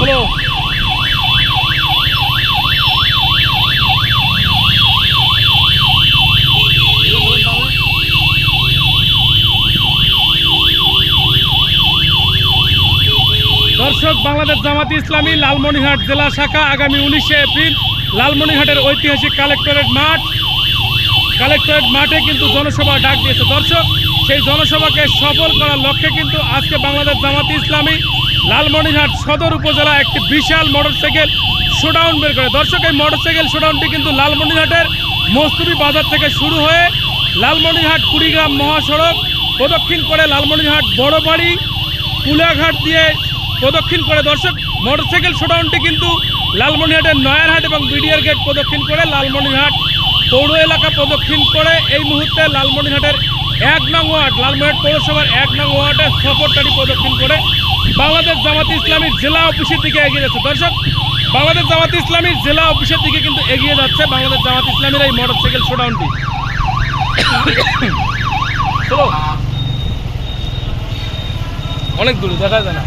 হলো দর্শক, বাংলাদেশ জামাতি ইসলামী, লালমনিরহাট জেলা শাখা আগামী উনিশে এপ্রিল, লালমনিরহাটের ঐতিহাসিক কালেক্টরেট মাঠ কালেক্টরেট মাঠে কিন্তু জনসভা ডাক দিয়েছে দর্শক। সেই জনসভাকে সফল করার লক্ষ্যে কিন্তু আজকে বাংলাদেশ জামাতি ইসলামী লালমনিরহাট সদর উপজেলা একটি বিশাল মোটরসাইকেল শোডাউন বের করে। দর্শক, এই মোটরসাইকেল শোডাউনটি কিন্তু লালমনিরহাটের মস্তুরি বাজার থেকে শুরু হয়ে লালমনিরহাট কুড়িগ্রাম মহাসড়ক প্রদক্ষিণ করে লালমনিরহাট বড় বাড়ি কুলাঘাট দিয়ে প্রদক্ষিণ করে। দর্শক, মোটরসাইকেল শোডাউনটি কিন্তু লালমনিরহাটের নয়ারহাট এবং বিডিআর গেট প্রদক্ষিণ করে লালমনিরহাট পৌর এলাকা প্রদক্ষিণ করে এই মুহূর্তে লালমনিরহাটের এক নং ওয়ার্ড লালমনিরহাট পৌরসভার এক নং ওয়ার্ডের সফরটারি প্রদক্ষিণ করে বাংলাদেশ জামাত ইসলামীর জেলা অফিসের দিকে এগিয়ে যাচ্ছে। দর্শক বাংলাদেশ জামাত ইসলামীর জেলা অফিসের দিকে কিন্তু এগিয়ে যাচ্ছে বাংলাদেশ জামাত ইসলামীর এই মোটরসাইকেল শোডাউনটি। অনেক দূরে দেখা যায় না।